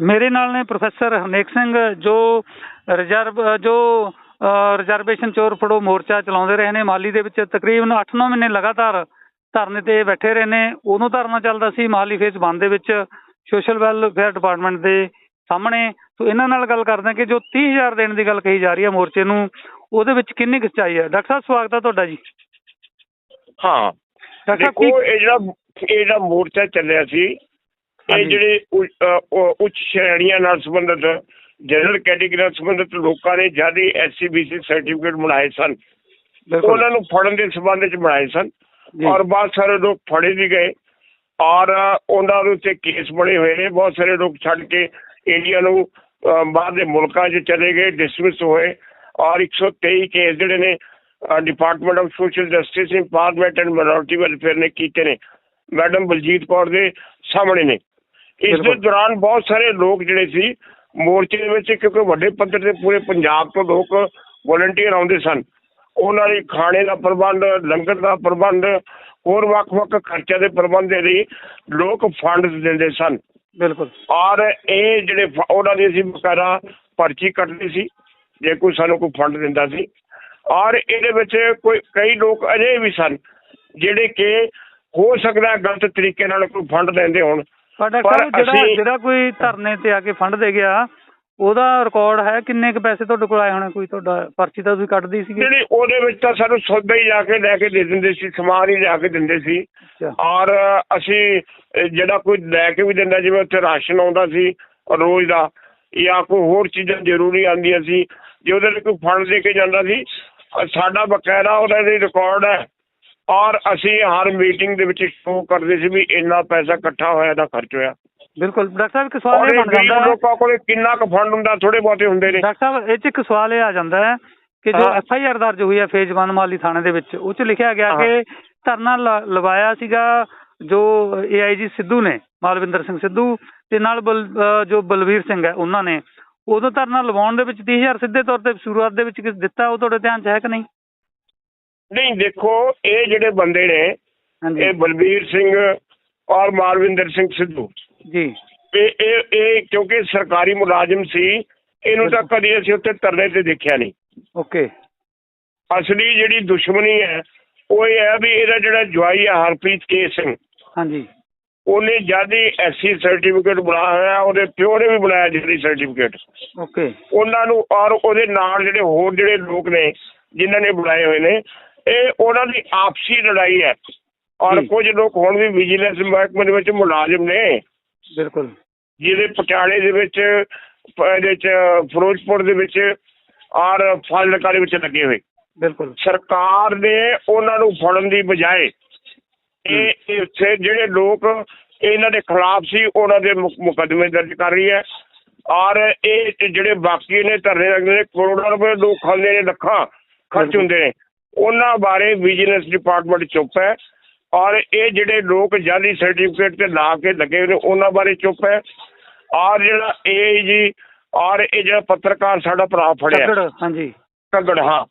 ਮੇਰੇ ਨਾਲ ਨੇ ਪ੍ਰੋਫੈਸਰ ਹਰਨੇਕ ਸਿੰਘ ਜੋ ਰਿਜ਼ਰਵ ਜੋ ਰਿਜ਼ਰਵੇਸ਼ਨ ਚੋਰ ਫੜੋ ਮੋਰਚਾ ਚਲਾਉਂਦੇ ਰਹੇ ਨੇ। ਮਾਲੀ ਦੇ ਵਿੱਚ ਤਕਰੀਬਨ 8-9 ਮਹੀਨੇ ਲਗਾਤਾਰ ਧਰਨੇ ਤੇ ਬੈਠੇ ਰਹੇ ਨੇ। ਉਦੋਂ ਧਰਨਾ ਚੱਲਦਾ ਸੀ ਮਾਲੀ ਫੇਸ ਬੰਦ ਦੇ ਵਿੱਚ ਸੋਸ਼ਲ ਵੈਲਫੇਅਰ ਡਿਪਾਰਟਮੈਂਟ ਦੇ ਸਾਹਮਣੇ। ਸੋ ਇਹਨਾਂ ਨਾਲ ਗੱਲ ਕਰਦੇ ਹਾਂ ਕਿ ਜੋ 30000 ਦੇਣ ਦੀ ਗੱਲ ਕਹੀ ਜਾ ਰਹੀ ਹੈ ਮੋਰਚੇ ਨੂੰ ਉਹਦੇ ਵਿੱਚ ਕਿੰਨੀ ਕੁ ਸੱਚਾਈ ਹੈ? ਡਾਕਟਰ ਸਾਹਿਬ ਸਵਾਗਤ ਹੈ ਤੁਹਾਡਾ ਜੀ। ਹਾਂ। ਦੇਖੋ ਇਹ ਜਿਹੜਾ ਇਹ ਜਿਹੜਾ ਮੋਰਚਾ ਚੱਲਿਆ ਸੀ ਇਹ ਹਾਂਜੀ। ਜਿਹੜੇ ਉੱਚ ਸ਼੍ਰੇਣੀਆਂ ਨਾਲ ਸੰਬੰਧਿਤ ਜਨਰਲ ਕੈਟੇਗਰੀ ਨਾਲ ਸੰਬੰਧਿਤ ਲੋਕਾਂ ਨੇ ਜ਼ਿਆਦਾ ਐਸਸੀਬੀਸੀ ਸਰਟੀਫਿਕੇਟ ਬਣਾਏ ਸਨ। ਉਹਨਾਂ ਨੂੰ ਫੜਨ ਦੇ ਸੰਬੰਧ ਵਿੱਚ ਬਣਾਏ ਸਨ। ਔਰ ਬਹੁਤ ਸਾਰੇ ਲੋਕ ਫੜੇ ਵੀ ਗਏ ਔਰ ਉਹਨਾਂ ਦੇ ਉੱਤੇ ਕੇਸ ਬਣੇ ਹੋਏ ਨੇ। ਬਹੁਤ ਸਾਰੇ ਲੋਕ ਛੱਡ ਕੇ ਇੰਡੀਆ ਨੂੰ ਬਾਹਰ ਦੇ ਮੁਲਕਾਂ 'ਚ ਚਲੇ ਗਏ ਡਿਸਮਿਸ ਹੋਏ ਔਰ 123 ਕੇਸ ਜਿਹੜੇ ਨੇ department of social justice empowerment and minority welfare ਨੇ ਕੀਤੇ ਨੇ। ਮੈਡਮ ਬਲਜੀਤ ਕੌਰ ਦੇ ਸਾਹਮਣੇ ਨੇ। ਇਸ ਦੇ। ਦੌਰਾਨ ਬਹੁਤ ਸਾਰੇ ਲੋਕ ਜਿਹੜੇ ਸੀ ਮੋਰਚੇ ਦੇ ਵਿੱਚ ਕਿਉਂਕਿ ਵੱਡੇ ਪੱਧਰ ਤੇ ਪੂਰੇ ਪੰਜਾਬ ਤੋਂ ਲੋਕ ਵੋਲੰਟੀਅਰ ਆਉਂਦੇ ਸਨ। ਉਹਨਾਂ ਲਈ ਖਾਣੇ ਦਾ ਪ੍ਰਬੰਧ ਲੰਗਰ ਦਾ ਪ੍ਰਬੰਧ ਹੋਰ ਵੱਖ-ਵੱਖ ਖਰਚਿਆਂ ਦੇ ਪ੍ਰਬੰਧ ਦੇ ਲਈ ਲੋਕ ਫੰਡ ਦਿੰਦੇ ਸਨ। ਬਿਲਕੁਲ। ਔਰ ਇਹ ਜਿਹੜੇ ਉਹਨਾਂ ਦੀ ਅਸੀਂ ਬਕਾਇਦਾ ਪਰਚੀ ਕੱਟਦੀ ਸੀ ਜੇ ਕੋਈ ਸਾਨੂੰ ਕੋਈ ਫੰਡ ਦਿੰਦਾ ਸੀ। ਔਰ ਇਹਦੇ ਵਿੱਚ ਕੋਈ ਕਈ ਲੋਕ ਅਜੇ ਵੀ ਸਨ ਜਿਹੜੇ ਕਿ ਹੋ ਸਕਦਾ ਗਲਤ ਤਰੀਕੇ ਨਾਲ ਕੋਈ ਫੰਡ ਦਿੰਦੇ ਹੋਣ। ਸਾਹਿਬ ਜਿਹੜਾ ਅਸੀਂ- ਜਿਹੜਾ ਕੋਈ ਧਰਨੇ ਤੇ ਆ ਕੇ ਫੰਡ ਦੇ ਗਿਆ ਉਹਦਾ ਰਿਕਾਰਡ ਹੈ ਕਿੰਨੇ ਕੁ ਪੈਸੇ ਤੁਹਾਡੇ ਕੋਲ ਆਏ ਹੋਣੇ? ਕੋਈ ਤੁਹਾਡਾ ਪਰਚੀ ਤਾਂ ਤੁਸੀਂ ਕੱਢਦੀ ਸੀਗੀ? ਜਿਹੜੀ ਉਹਦੇ ਵਿੱਚ ਤਾਂ ਸਾਨੂੰ ਸੌਦਾ ਹੀ ਜਾ ਕੇ ਲੈ ਕੇ ਦੇ ਦਿੰਦੇ ਸੀ ਸਮਾਨ ਹੀ ਲਿਆ ਕੇ ਦਿੰਦੇ ਸੀ। ਔਰ ਅਸੀਂ ਜਿਹੜਾ ਕੋਈ ਲੈ ਕੇ ਵੀ ਦਿੰਦਾ ਜਿਵੇਂ ਉੱਥੇ ਰਾਸ਼ਨ ਆਉਂਦਾ ਸੀ ਰੋਜ਼ ਦਾ ਜਾਂ ਕੋਈ ਹੋਰ ਚੀਜ਼ਾਂ ਜ਼ਰੂਰੀ ਆਉਂਦੀਆਂ ਸੀ ਜੇ ਉਹਦੇ ਲਈ ਕੋਈ ਫੰਡ ਦੇ ਕੇ ਜਾਂਦਾ ਸੀ ਸਾਡਾ ਬਕਾਇਦਾ ਉਹਦਾ ਦੀ ਰਿਕਾਰਡ ਹੈ। ਔਰ ਅਸੀਂ ਹਰ ਮੀਟਿੰਗ ਦੇ ਵਿੱਚ ਸ਼ੋਅ ਕਰਦੇ ਸੀ ਵੀ ਇੰਨਾ ਪੈਸਾ ਇਕੱਠਾ ਹੋਇਆ ਦਾ ਖਰਚ ਹੋਇਆ। ਬਿਲਕੁਲ। ਡਾਕਟਰ ਸਾਹਿਬ ਇੱਕ ਸਵਾਲ ਇਹ ਬਣ ਜਾਂਦਾ ਹੈ। ਲੋਕਾਂ ਕੋਲੇ ਕਿੰਨਾ ਕੁ ਫੰਡ ਹੁੰਦਾ ਥੋੜੇ ਬਹੁਤੇ ਹੁੰਦੇ ਨੇ। ਡਾਕਟਰ ਸਾਹਿਬ ਇਹ ਚ ਇੱਕ ਸਵਾਲ ਇਹ ਆ ਜਾਂਦਾ ਹੈ ਕਿ ਜੋ। ਐਫ ਆਈ ਆਰ ਦਰਜ ਹੋਈ ਹੈ ਫੇਜ਼ 1 ਮਾਲੀ ਥਾਣੇ ਦੇ ਵਿੱਚ ਉਹ ਚ ਲਿਖਿਆ ਗਿਆ। ਕਿ ਧਰਨਾ ਲਵਾਇਆ ਸੀਗਾ ਜੋ ਏਆਈਜੀ ਸਿੱਧੂ ਨੇ ਮਾਲਵਿੰਦਰ ਸਿੰਘ ਸਿੱਧੂ ਤੇ ਨਾਲ ਜੋ ਬਲਵੀਰ ਸਿੰਘ ਹੈ ਉਹਨਾਂ ਨੇ। ਉਦੋਂ ਧਰਨਾ ਲਵਾਉਣ ਦੇ ਵਿੱਚ 30000 ਸਿੱਧੇ ਤੌਰ ਤੇ ਸ਼ੁਰੂਆਤ ਦੇ ਵਿੱਚ ਕਿਸ ਦਿੱਤਾ ਉਹ ਤੁਹਾਡੇ ਧਿਆਨ ਚ ਹੈ ਕਿ ਨਹੀਂ? ਨਹੀਂ ਦੇਖੋ ਇਹ ਜਿਹੜੇ ਬੰਦੇ ਨੇ ਇਹ ਬਲਬੀਰ ਸਿੰਘ ਔਰ ਮਾਲਵਿੰਦਰ ਸਿੰਘ ਸਿੱਧੂ। ਜੀ। ਇਹ ਇਹ ਇਹ ਕਿਉਂਕਿ ਸਰਕਾਰੀ ਮੁਲਾਜ਼ਮ ਸੀ ਇਹਨੂੰ ਤਾਂ ਕਦੀ ਅਸੀਂ ਉੱਤੇ ਤਰਲੇ ਤੇ ਦੇਖਿਆ ਨਹੀਂ। ਓਕੇ। ਅਸਲੀ ਜਿਹੜੀ ਦੁਸ਼ਮਣੀ ਹੈ ਉਹ ਇਹ ਹੈ ਵੀ ਇਹਦਾ ਜਿਹੜਾ ਜਵਾਈ ਹੈ ਹਰਪ੍ਰੀਤ ਕੇ ਸਿੰਘ। ਹਾਂਜੀ। ਉਹਨੇ ਜਦ ਹੀ ਐਸਸੀ ਸਰਟੀਫਿਕੇਟ ਬਣਾਇਆ ਉਹਦੇ ਪਿਓ ਨੇ ਵੀ ਬਣਾਇਆ ਜਿਹੜੀ ਸਰਟੀਫਿਕੇਟ। ਓਕੇ। ਉਹਨਾਂ ਨੂੰ ਔਰ ਉਹਦੇ ਨਾਲ ਜਿਹੜੇ ਹੋਰ ਜਿਹੜੇ ਲੋਕ ਨੇ ਜਿਨ੍ਹਾਂ ਨੇ ਬਣਾਏ ਹੋਏ ਨੇ ਇਹ ਉਹਨਾਂ ਦੀ ਆਪਸੀ ਲੜਾਈ ਹੈ। ਔਰ। ਕੁਝ ਲੋਕ ਹੁਣ ਵੀ ਵਿਜੀਲੈਂਸ ਮਹਿਕਮੇ ਦੇ ਵਿੱਚ ਮੁਲਾਜ਼ਮ ਨੇ। ਬਿਲਕੁਲ। ਜਿਹਦੇ ਪਟਿਆਲੇ ਦੇ ਵਿੱਚ ਇਹਦੇ ਚ ਫਿਰੋਜ਼ਪੁਰ ਦੇ ਵਿੱਚ ਔਰ ਫਾਜ਼ਿਲਕਾ ਦੇ ਵਿੱਚ ਲੱਗੇ ਹੋਏ। ਬਿਲਕੁਲ। ਸਰਕਾਰ ਨੇ ਉਹਨਾਂ ਨੂੰ ਫੜਨ ਦੀ ਬਜਾਏ ਇਹ ਇੱਥੇ ਜਿਹੜੇ ਲੋਕ ਇਹਨਾਂ ਦੇ ਖਿਲਾਫ ਸੀ ਉਹਨਾਂ ਦੇ ਮੁਕ- ਮੁਕੱਦਮੇ ਦਰਜ ਕਰ ਰਹੀ ਹੈ। ਔਰ ਇਹ ਜਿਹੜੇ ਬਾਕੀ ਨੇ ਧਰਨੇ ਲੱਗਦੇ ਨੇ ਕਰੋੜਾਂ ਰੁਪਏ ਲੋਕ ਖਾਂਦੇ ਨੇ ਲੱਖਾਂ ਖਰਚ। ਹੁੰਦੇ ਨੇ। ਉਹਨਾਂ ਬਾਰੇ ਵਿਜੀਲੈਂਸ ਡਿਪਾਰਟਮੈਂਟ ਚੁੱਪ ਹੈ ਔਰ ਇਹ ਜਿਹੜੇ ਲੋਕ ਜਾਲੀ ਸਰਟੀਫਿਕੇਟ ਤੇ ਲਾ ਕੇ ਲੱਗੇ ਨੇ ਉਹਨਾਂ ਬਾਰੇ ਚੁੱਪ ਹੈ। ਔਰ ਜਿਹੜਾ ਇਹ ਜੀ ਔਰ ਇਹ ਜਿਹੜਾ ਪੱਤਰਕਾਰ ਸਾਡਾ ਭਰਾ ਫੜਿਆ। ਹਾਂਜੀ। ਕੱਗੜ ਹਾਂ।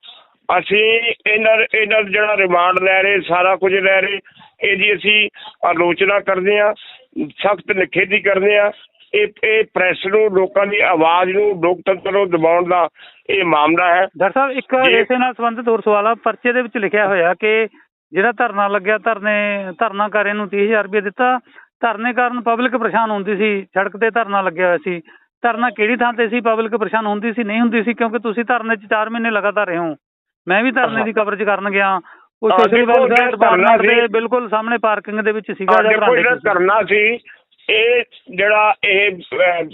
ਅਸੀਂ ਇਹਨਾਂ ਇਹਨਾਂ ਜਿਹੜਾ ਰਿਮਾਂਡ ਲੈ ਰਹੇ ਸਾਰਾ ਕੁਝ ਲੈ ਰਹੇ ਇਹਦੀ ਅਸੀਂ ਆਲੋਚਨਾ ਕਰਦੇ ਆ ਸਖਤ ਨਿਖੇਧੀ ਕਰਦੇ ਆ ਇਹ ਇਹ ਪ੍ਰੈਸ ਨੂੰ ਲੋਕਾਂ ਦੀ ਆਵਾਜ਼ ਨੂੰ ਲੋਕਤੰਤਰ ਨੂੰ ਦਬਾਉਣ ਦਾ ਇਹ ਮਾਮਲਾ ਹੈ। ਡਾਕਟਰ ਸਾਹਿਬ ਇੱਕ। ਇਸੇ ਨਾਲ ਸੰਬੰਧਿਤ ਹੋਰ ਸਵਾਲ ਆ। ਪਰਚੇ ਦੇ ਵਿੱਚ ਲਿਖਿਆ ਹੋਇਆ ਕਿ ਜਿਹੜਾ ਧਰਨਾ ਲੱਗਿਆ ਧਰਨੇ ਧਰਨਾਕਾਰੀਆਂ ਨੂੰ 30000 ਰੁਪਏ ਦਿੱਤਾ। ਧਰਨੇ ਕਾਰਨ ਪਬਲਿਕ ਪਰੇਸ਼ਾਨ ਹੁੰਦੀ ਸੀ। ਸੜਕ ਤੇ ਧਰਨਾ ਲੱਗਿਆ ਹੋਇਆ ਸੀ। ਧਰਨਾ ਕਿਹੜੀ ਥਾਂ ਤੇ ਸੀ? ਪਬਲਿਕ ਪਰੇਸ਼ਾਨ ਹੁੰਦੀ ਸੀ ਨਹੀਂ ਹੁੰਦੀ ਸੀ? ਕਿਉਂਕਿ ਤੁਸੀਂ ਧਰਨੇ 'ਚ 4 ਮਹੀਨੇ ਲਗਾਤਾਰ ਰਹੇ ਹੋ। ਮੈਂ ਵੀ ਧਰਨੇ ਦੀ ਕਵਰੇਜ ਕਰਨ ਗਿਆ। ਉਹ ਸੋਸ਼ਲ ਵੈਲਫੇਅਰ ਡਿਪਾਰਟਮੈਂਟ ਦੇ ਬਿਲਕੁਲ ਸਾਹਮਣੇ ਪਾਰਕਿੰਗ ਦੇ ਵਿੱਚ ਸੀਗਾ ਜਿਹੜਾ। ਧਰਨਾ ਸੀ ਇਹ ਜਿਹੜਾ ਇਹ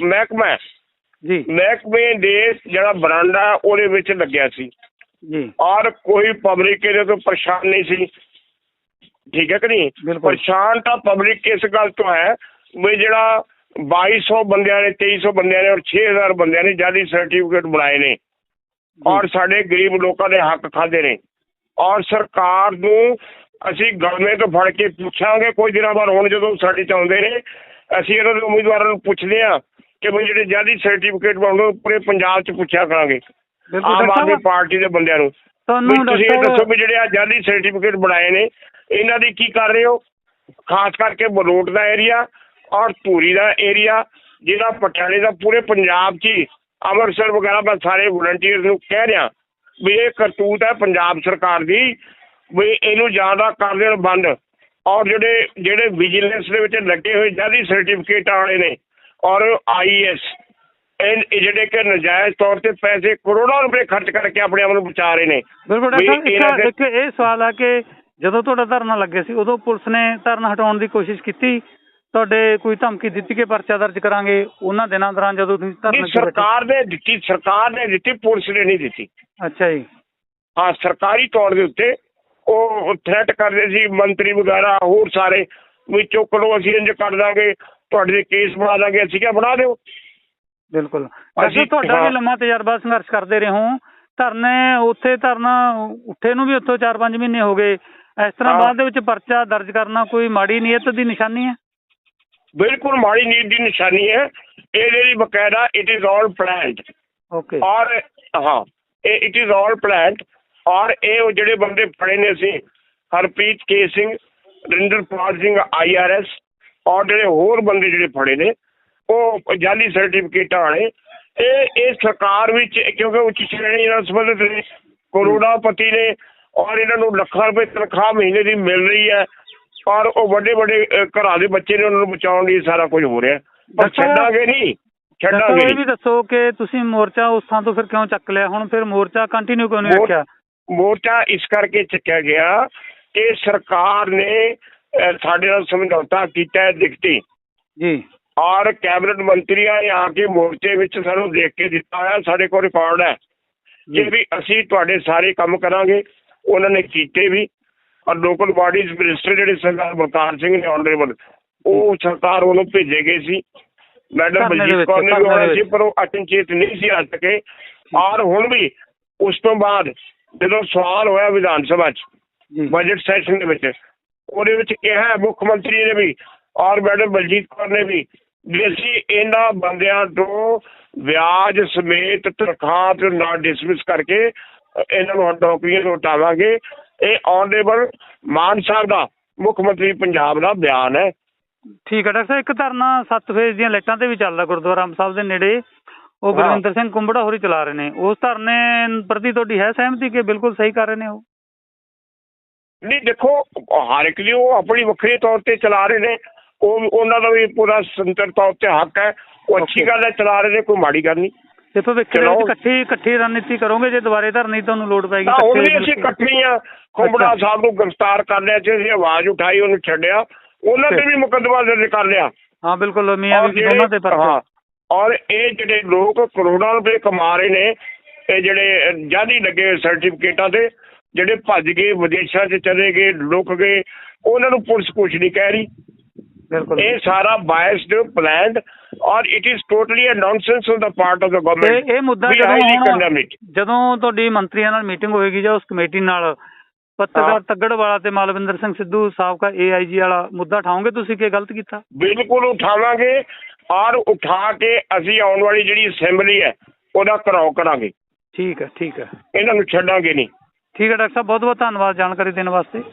ਮਹਿਕਮਾ ਹੈ, ਜੀ। ਮਹਿਕਮੇ ਦੇ ਜਿਹੜਾ ਬਰਾਂਡਾ ਉਹਦੇ ਵਿੱਚ ਲੱਗਿਆ ਸੀ। ਜੀ। ਔਰ ਕੋਈ ਪਬਲਿਕ ਇਹਦੇ ਤੋਂ ਪਰੇਸ਼ਾਨ ਨਹੀਂ ਸੀ। ਠੀਕ ਹੈ ਕਿ ਨਹੀਂ। ਪਰੇਸ਼ਾਨ ਤਾਂ ਪਬਲਿਕ ਇਸ ਗੱਲ ਤੋਂ ਹੈ ਵੀ ਜਿਹੜਾ 2200 ਬੰਦਿਆਂ ਨੇ 2300 ਬੰਦਿਆਂ ਨੇ ਔਰ 6000 ਬੰਦਿਆਂ ਨੇ ਜਾਲੀ ਸਰਟੀਫਿਕੇਟ ਬਣਾਏ ਨੇ। ਔਰ ਸਾਡੇ ਗਰੀਬ ਲੋਕਾਂ ਦੇ ਹੱਕ ਖਾਦੇ ਨੇ। ਔਰ ਸਰਕਾਰ ਨੂੰ ਅਸੀਂ ਗਲਮੇ ਤੋਂ ਫੜ ਕੇ ਪੁੱਛਾਂਗੇ ਕੋਈ ਦਿਨਾਂ ਬਾਅਦ ਹੁਣ ਜਦੋਂ ਸਾਡੇ ਚ ਆਉਂਦੇ ਨੇ ਅਸੀਂ ਇਹਨਾਂ ਦੇ ਉਮੀਦਵਾਰਾਂ ਨੂੰ ਪੁੱਛਦੇ ਆ ਕਿ ਵੀ ਜਿਹੜੇ ਜਾਲੀ ਸਰਟੀਫਿਕੇਟ ਬਣਾਉਂਦੇ ਉਹ ਪੂਰੇ ਪੰਜਾਬ ਚ ਪੁੱਛਿਆ ਕਰਾਂਗੇ। ਆਮ ਆਦਮੀ ਪਾਰਟੀ ਦੇ ਬੰਦਿਆਂ ਨੂੰ। ਤੁਹਾਨੂੰ ਤੁਸੀਂ ਇਹ ਦੱਸੋ ਵੀ ਜਿਹੜੇ ਆ ਜਾਲੀ ਸਰਟੀਫਿਕੇਟ ਬਣਾਏ ਨੇ ਇਹਨਾਂ ਦੀ ਕੀ ਕਰ ਰਹੇ ਹੋ? ਖਾਸ ਕਰਕੇ ਬਲੋਟ ਦਾ ਏਰੀਆ ਔਰ ਧੂਰੀ ਦਾ ਏਰੀਆ ਜਿਹੜਾ ਪਟਿਆਲੇ ਦਾ ਪੂਰੇ ਪੰਜਾਬ 'ਚ ਅੰਮ੍ਰਿਤਸਰ ਵਗੈਰਾ ਮੈਂ ਸਾਰੇ ਵਲੰਟੀਅਰਸ ਨੂੰ ਕਹਿ ਰਿਹਾ ਵੀ ਇਹ ਕਰਤੂਤ ਹੈ ਪੰਜਾਬ ਸਰਕਾਰ ਦੀ ਵੀ ਇਹਨੂੰ ਜ਼ਿਆਦਾ ਕਰ ਦੇਣ ਬੰਦ। ਔਰ ਜਿਹੜੇ ਜਿਹੜੇ ਵਿਜੀਲੈਂਸ ਦੇ ਵਿੱਚ ਲੱਗੇ ਹੋਏ ਜਾਦੀ ਸਰਟੀਫਿਕੇਟ ਵਾਲੇ ਨੇ ਔਰ ਆਈਐਸ ਇਹ ਇਹ ਜਿਹੜੇ ਕਿ ਨਜਾਇਜ਼ ਤੌਰ ਤੇ ਪੈਸੇ ਕਰੋੜਾਂ ਰੁਪਏ ਖਰਚ ਕਰਕੇ ਆਪਣੇ ਆਪ ਨੂੰ ਬਚਾ ਰਹੇ ਨੇ। ਬਿਲਕੁਲ ਇੱਕ ਇਹ ਸਵਾਲ ਆ ਕਿ ਜਦੋਂ ਤੁਹਾਡਾ ਧਰਨਾ ਲੱਗੇ ਸੀ ਉਦੋਂ ਪੁਲਿਸ ਨੇ ਧਰਨਾ ਹਟਾਉਣ ਦੀ ਕੋਸ਼ਿਸ਼ ਕੀਤੀ? ਤੁਹਾਡੇ ਕੋਈ ਧਮਕੀ ਦਿੱਤੀ ਕਿ ਪਰਚਾ ਦਰਜ ਕਰਾਂਗੇ? ਉਹਨਾਂ ਦਿਨਾਂ ਦੌਰਾਨ ਜਦੋਂ ਤੁਸੀਂ ਧਰਨੇ ਸਰਕਾਰ ਨੇ ਦਿੱਤੀ ਸਰਕਾਰ ਨੇ ਦਿੱਤੀ ਪੁਲਿਸ ਨੇ ਨਹੀਂ ਦਿੱਤੀ। ਅੱਛਾ ਜੀ। ਹਾਂ ਸਰਕਾਰੀ ਤੌਰ ਦੇ ਉੱਤੇ ਉਹ ਥ੍ਰੈਟ ਕਰਦੇ ਸੀ ਮੰਤਰੀ ਵਗੈਰਾ ਹੋਰ ਸਾਰੇ ਵੀ ਚੁੱਕ ਲਓ ਅਸੀਂ ਇੰਜ ਕਰ ਦਾਂਗੇ ਤੁਹਾਡੇ ਤੇ ਕੇਸ ਬਣਾ ਦਾਂਗੇ ਅਸੀਂ ਕਿਹਾ ਬਣਾ ਦਿਓ। ਬਿਲਕੁਲ। ਅਸੀਂ- ਤੁਹਾਡਾ ਵੀ। ਲੰਮਾ ਤਜਰਬਾ ਸੰਘਰਸ਼ ਕਰਦੇ ਰਹੇ ਹੋ। ਧਰਨੇ ਉੱਥੇ ਧਰਨਾ ਉੱਠੇ ਨੂੰ ਵੀ ਉੱਥੋਂ 4-5 ਮਹੀਨੇ ਹੋ ਗਏ। ਇਸ ਤਰ੍ਹਾਂ। ਬਾਅਦ ਦੇ ਵਿੱਚ ਪਰਚਾ ਦਰਜ ਕਰਨਾ ਕੋਈ ਮਾੜੀ ਨੀਅਤ ਦੀ ਨਿਸ਼ਾਨੀ ਹੈ? ਬਿਲਕੁਲ ਮਾੜੀ ਨੀਤ ਦੀ ਨਿਸ਼ਾਨੀ ਹੈ। ਇਹ ਜਿਹੜੀ ਬਕਾਇਦਾ it is all planned okay ਔਰ ਹਾਂ ਇਟ ਇਜ਼ ਆਲ ਪਲਾਨਡ ਔਰ ਇਹ ਉਹ ਜਿਹੜੇ ਬੰਦੇ ਫੜੇ ਨੇ ਅਸੀਂ ਹਰਪ੍ਰੀਤ ਕੇ ਸਿੰਘ ਰਿੰਦਰਪਾਲ ਸਿੰਘ ਆਈਆਰਐਸ ਔਰ ਜਿਹੜੇ ਹੋਰ ਬੰਦੇ ਜਿਹੜੇ ਫੜੇ ਨੇ ਉਹ ਜਾਲੀ ਸਰਟੀਫਿਕੇਟਾਂ ਵਾਲੇ। ਇਹ ਇਹ ਸਰਕਾਰ ਵਿੱਚ ਕਿਉਂਕਿ ਉੱਚ ਸ਼੍ਰੇਣੀ ਨਾਲ ਸੰਬੰਧਿਤ ਨੇ ਕਰੋੜਾਪਤੀ ਨੇ ਔਰ ਇਹਨਾਂ ਨੂੰ ਲੱਖਾਂ ਰੁਪਏ ਤਨਖਾਹ ਮਹੀਨੇ ਦੀ ਮਿਲ ਰਹੀ ਹੈ। ਔਰ ਉਹ ਵੱਡੇ ਵੱਡੇ ਘਰਾਂ ਦੇ ਬੱਚੇ ਨੇ ਉਹਨਾਂ ਨੂੰ ਬਚਾਉਣ ਲਈ ਸਾਰਾ ਕੁਝ ਹੋ ਰਿਹਾ। ਪਰ ਛੱਡਾਂਗੇ ਨਹੀਂ ਛੱਡਾਂਗੇ ਇਹ ਵੀ ਦੱਸੋ ਕਿ ਤੁਸੀਂ ਮੋਰਚਾ ਉਸ ਥਾਂ ਤੋਂ ਫਿਰ ਕਿਉਂ ਚੱਕ ਲਿਆ? ਹੁਣ ਫਿਰ ਮੋਰਚਾ ਕੰਟੀਨਿਊ ਕਿਉਂ ਨਹੀਂ ਰੱਖਿਆ? ਮੋਰਚਾ ਇਸ ਕਰਕੇ ਚੱਕਿਆ ਗਿਆ ਕਿ ਸਰਕਾਰ ਨੇ ਸਾਡੇ ਨਾਲ ਸਮਝੌਤਾ ਕੀਤਾ ਦਿਖਤੀ ਜੀ। ਔਰ ਕੈਬਨਿਟ ਮੰਤਰੀਆਂ ਨੇ ਆ ਕੇ ਮੋਰਚੇ ਵਿੱਚ ਸਾਨੂੰ ਦੇਖ ਕੇ ਦਿੱਤਾ ਹੋਇਆ ਸਾਡੇ ਕੋਲ ਰਿਕਾਰਡ ਹੈ। ਕਿ ਜੀ ਵੀ ਅਸੀਂ ਤੁਹਾਡੇ ਸਾਰੇ ਕੰਮ ਕਰਾਂਗੇ। ਉਹਨਾਂ ਨੇ ਕੀਤੇ ਵੀ। ਔਰ ਲੋਕਲ ਬਾਡੀਜ਼ ਮਿਨਿਸਟਰ ਜਿਹੜੇ ਸਰਦਾਰ ਬਲਕਾਰ ਸਿੰਘ ਨੇ ਆਨਰੇਬਲ ਉਹ ਸਰਕਾਰ ਵੱਲੋਂ ਭੇਜੇ ਗਏ ਸੀ। ਮੈਡਮ ਬਲਜੀਤ ਕੌਰ ਨੇ ਵੀ ਆਉਣਾ ਸੀ। ਪਰ ਉਹ ਅਚਨਚੇਤ ਨਹੀਂ ਸੀ ਆ ਸਕੇ। ਔਰ ਹੁਣ ਵੀ ਉਸ ਤੋਂ ਬਾਅਦ ਜਦੋਂ ਸਵਾਲ ਹੋਇਆ ਵਿਧਾਨ ਸਭਾ 'ਚ ਜੀ। ਬਜਟ ਸੈਸ਼ਨ ਦੇ ਵਿੱਚ ਉਹਦੇ ਵਿੱਚ ਕਿਹਾ ਹੈ ਮੁੱਖ ਮੰਤਰੀ ਨੇ ਵੀ ਔਰ ਮੈਡਮ ਬਲਜੀਤ ਕੌਰ ਨੇ ਵੀ ਅਸੀਂ ਇਹਨਾਂ ਬੰਦਿਆਂ ਤੋਂ ਵਿਆਜ ਸਮੇਤ ਤਨਖਾਹ ਤੇ ਨਾ ਡਿਸਮਿਸ ਕਰਕੇ ਇਹਨਾਂ ਨੂੰ ਨੌਕਰੀਆਂ ਤੋਂ ਹਟਾਵਾਂਗੇ। ਇਹ ਆਨਰੇਬਲ ਮਾਨ ਸਾਹਿਬ ਦਾ ਮੁੱਖ ਮੰਤਰੀ ਪੰਜਾਬ ਦਾ ਬਿਆਨ ਹੈ। ਠੀਕ ਹੈ ਡਾਕਟਰ ਸਾਹਿਬ ਇੱਕ ਧਰਨਾ ਸੱਤ ਫੇਜ਼ ਦੀਆਂ ਲਾਈਟਾਂ ਤੇ ਵੀ ਚੱਲਦਾ ਗੁਰਦੁਆਰਾ ਅੰਬ ਸਾਹਿਬ ਦੇ ਨੇੜੇ। ਉਹ। ਗੁਰਵਿੰਦਰ ਸਿੰਘ ਕੁੰਬੜਾ ਹੋਰੀ ਚਲਾ ਰਹੇ ਨੇ ਉਸ ਧਰਨੇ ਪ੍ਰਤੀ ਤੁਹਾਡੀ ਹੈ ਸਹਿਮਤੀ ਕਿ ਬਿਲਕੁਲ ਸਹੀ ਕਰ ਰਹੇ ਨੇ ਉਹ ਨਹੀਂ ਦੇਖੋ ਹਰ ਇੱਕ ਦੀ ਉਹ ਆਪਣੀ ਵੱਖਰੇ ਤੌਰ ਤੇ ਚਲਾ ਰਹੇ ਨੇ ਉਹ ਉਹਨਾਂ ਦਾ ਵੀ ਪੂਰਾ ਸੁਤੰਤਰ ਤੌਰ ਤੇ ਹੱਕ ਹੈ ਉਹ ਅੱਛੀ. ਗੱਲ ਹੈ ਚਲਾ ਰਹੇ ਨੇ ਕੋਈ ਮਾੜੀ ਗੱਲ ਨਹੀਂ ਤੇ ਭਵਿੱਖ ਦੇ ਵਿੱਚ। ਇਕੱਠੀ ਇਕੱਠੀ ਰਣਨੀਤੀ ਕਰੋਗੇ ਜੇ ਦੁਬਾਰੇ ਧਰਨੀ ਤੁਹਾਨੂੰ ਲੋੜ ਪੈਗੀ ਹਾਂ ਹੁਣ ਵੀ ਇਕੱਠੇ ਅਸੀਂ ਮਿਲ ਕੇ? ਇਕੱਠੀਆਂ ਕੁੰਬੜਾ। ਸਾਹਿਬ ਨੂੰ ਗ੍ਰਿਫਤਾਰ ਕਰ ਲਿਆ ਸੀ ਅਸੀਂ ਆਵਾਜ਼ ਉਠਾਈ ਉਹਨੂੰ ਛੱਡਿਆ ਉਹਨਾਂ ਤੇ. ਵੀ ਮੁਕੱਦਮਾ ਦਰਜ ਕਰ ਲਿਆ ਹਾਂ ਬਿਲਕੁਲ ਮੀਆਂ ਵੀ ਦੋਨਾਂ ਤੇ ਪਰਚੇ ਔਰ ਇਹ ਜਿਹੜੇ ਲੋਕ ਕਰੋੜਾਂ ਰੁਪਏ ਕਮਾ ਰਹੇ ਨੇ ਇਹ ਜਿਹੜੇ ਜਾਦੀ ਲੱਗੇ ਸਰਟੀਫਿਕੇਟਾਂ ਤੇ ਜਿਹੜੇ ਭੱਜ ਗਏ ਵਿਦੇਸ਼ਾਂ 'ਚ ਚਲੇ ਗਏ ਲੁਕ ਗਏ ਉਹਨਾਂ ਨੂੰ ਪੁਲਿਸ ਕੁਝ ਨਹੀਂ ਕਹਿ ਰਹੀ। ਬਿਲਕੁਲ। ਇਹ ਸਾਰਾ ਬਾਇਸਡ ਪਲਾਨਡ ਔਰ it is totally uh nonsense on the part of the government ਇਹ ਮੁੱਦਾ ਜਦੋਂ. ਜਦੋਂ ਤੁਹਾਡੀ ਮੰਤਰੀਆਂ ਨਾਲ ਮੀਟਿੰਗ ਹੋਏਗੀ ਜਾਂ ਉਸ ਕਮੇਟੀ ਨਾਲ ਪੱਤਰਕਾਰ। ਤੱਗੜਵਾਲਾ ਤੇ ਮਾਲਵਿੰਦਰ ਸਿੰਘ ਸਿੱਧੂ ਸਾਬਕਾ ਏਆਈਜੀ ਵਾਲਾ ਮੁੱਦਾ ਉਠਾਓਗੇ ਤੁਸੀਂ ਕਿ ਗਲਤ ਕੀਤਾ? ਬਿਲਕੁਲ ਉਠਾਵਾਂਗੇ। ਔਰ ਉਠਾ ਕੇ ਅਸੀਂ ਆਉਣ ਵਾਲੀ ਜਿਹੜੀ ਅਸੈਂਬਲੀ ਹੈ ਉਹਦਾ ਘਰਾਓ ਕਰਾਂਗੇ। ਠੀਕ ਹੈ ਠੀਕ ਹੈ। ਇਹਨਾਂ ਨੂੰ ਛੱਡਾਂਗੇ ਨਹੀਂ। ਠੀਕ ਹੈ ਡਾਕਟਰ ਸਾਹਿਬ ਬਹੁਤ ਬਹੁਤ ਧੰਨਵਾਦ ਜਾਣਕਾਰੀ ਦੇਣ ਵਾਸਤੇ।